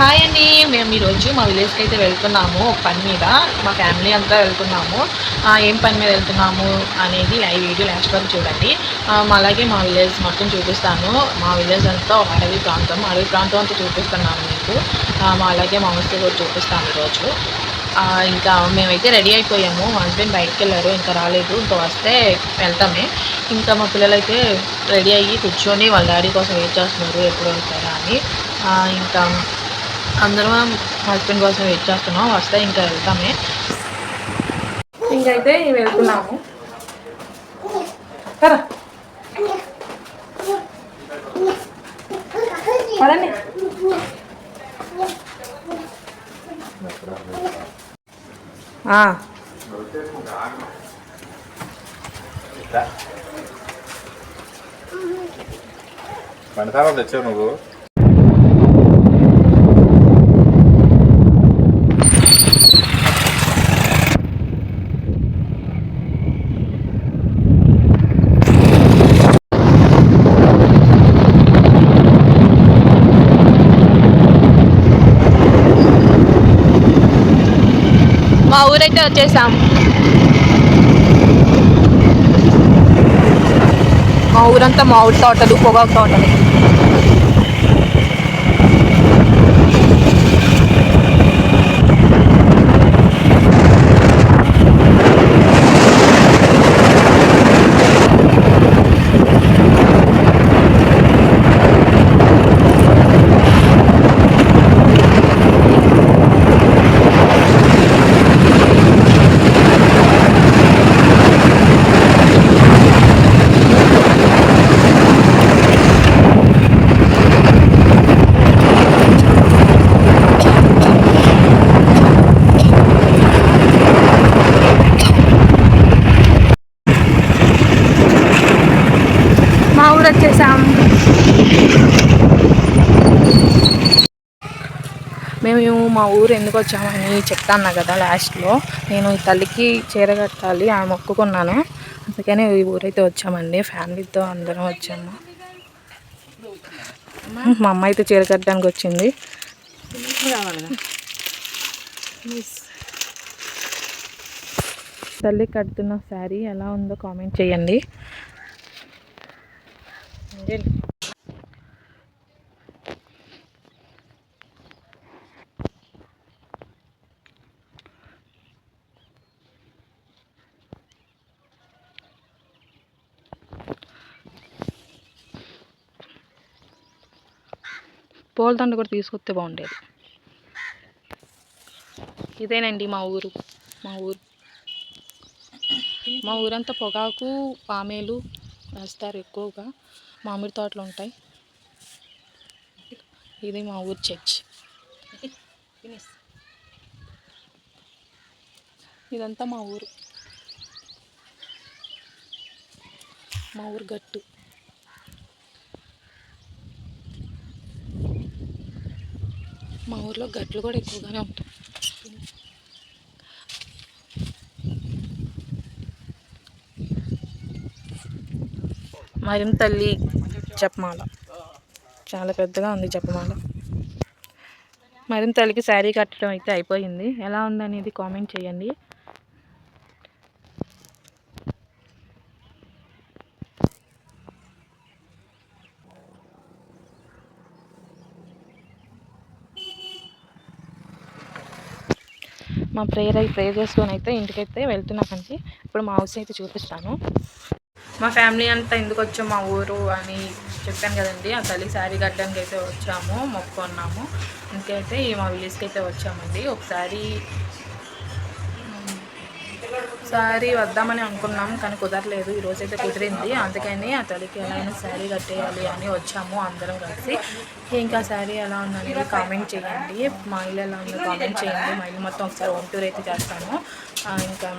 Hi అండి. మేము ఈరోజు మా విలేజ్కి అయితే వెళ్తున్నాము ఒక పని మీద. మా ఫ్యామిలీ అంతా వెళ్తున్నాము. ఏం పని మీద వెళ్తున్నాము అనేది లైవ్ వీడియో లాస్ట్ వరకు చూడండి. మా అలాగే మా విలేజ్ మొత్తం చూపిస్తాను. మా విలేజ్ అంతా ఒక అడవి ప్రాంతం. అడవి ప్రాంతం అంతా చూపిస్తున్నాను మీకు. మా అలాగే మా హౌస్ కూడా చూపిస్తాను ఈరోజు ఇంకా మేమైతే రెడీ అయిపోయాము. మా హస్బెండ్ బయటకు వెళ్ళారు ఇంకా రాలేదు. ఇంకా వస్తే వెళ్తామే. ఇంకా మా పిల్లలైతే రెడీ అయ్యి కూర్చొని వాళ్ళ డాడీ కోసం వెయిట్ చేస్తున్నారు ఎప్పుడు వెళ్తారా అని. ఇంకా అందరం హస్బెండ్ కోసం వెయిట్ చేస్తున్నాం. వస్తే ఇంకా వెళ్తామే. ఇంకైతే వెళ్తున్నాము. కదా పదండి. ఆ, మణితారం తెచ్చావు నువ్వు? మా ఊరైతే వచ్చేసాం. మా ఊరంతా మామిడి తోటలు పొగాకు తోటలు. ఊరు వచ్చేసాం మేము మా ఊరు ఎందుకు వచ్చామని చెప్తాను కదా లాస్ట్లో. నేను ఈ తల్లికి చీర కట్టాలి ఆమె మొక్కుకున్నాను. అందుకనే ఈ ఊరైతే వచ్చామండి ఫ్యామిలీతో అందరం వచ్చాము. మా అమ్మ అయితే చీర కట్టడానికి వచ్చింది. తల్లి కడుతున్న శారీ ఎలా ఉందో కామెంట్ చేయండి. పూలదండ కూడా తీసుకొస్తే బాగుండేది. ఇదేనండి మా ఊరు మా ఊరు. మా ఊరంతా పొగాకు పామేలు వేస్తారు ఎక్కువగా. మామిడి తోటలు ఉంటాయి. ఇది మా ఊరు చర్చ్. ఇదంతా మా ఊరు. మా ఊరు గట్టు. మా ఊర్లో గట్లు కూడా ఎక్కువగానే ఉంటాయి. మరిం తల్లి జపమాల చాలా పెద్దగా ఉంది జపమాల మరిం తల్లికి శారీ కట్టడం అయితే అయిపోయింది. ఎలా ఉందనేది కామెంట్ చేయండి. మా ప్రేయర్ అయి ప్రేయర్ చేసుకొని అయితే ఇంటికైతే వెళ్తున్నామండి ఇప్పుడు మా హౌస్ అయితే చూపిస్తాను. మా ఫ్యామిలీ అంతా ఎందుకు వచ్చాము మా ఊరు అని చెప్పాను కదండి. ఆ తల్లి శారీ కట్టడానికి అయితే వచ్చాము మొక్కుకున్నాము ఇంకైతే మా విలేజ్కి అయితే వచ్చామండి. ఒకసారి శారీ వద్దామని అనుకున్నాం కానీ కుదరలేదు. ఈరోజు అయితే కుదిరింది. అందుకని ఆ తల్లికి ఎలా అయినా శారీ కట్టేయాలి అని వచ్చాము అందరం కలిసి. ఇంకా శారీ ఎలా ఉందనేది కామెంట్ చేయండి. మా ఇల్లు ఎలా ఉందో కామెంట్ చేయండి. మా ఇల్లు మొత్తం ఒకసారి హోమ్ టూర్ అయితే చేస్తాను. ఇంకా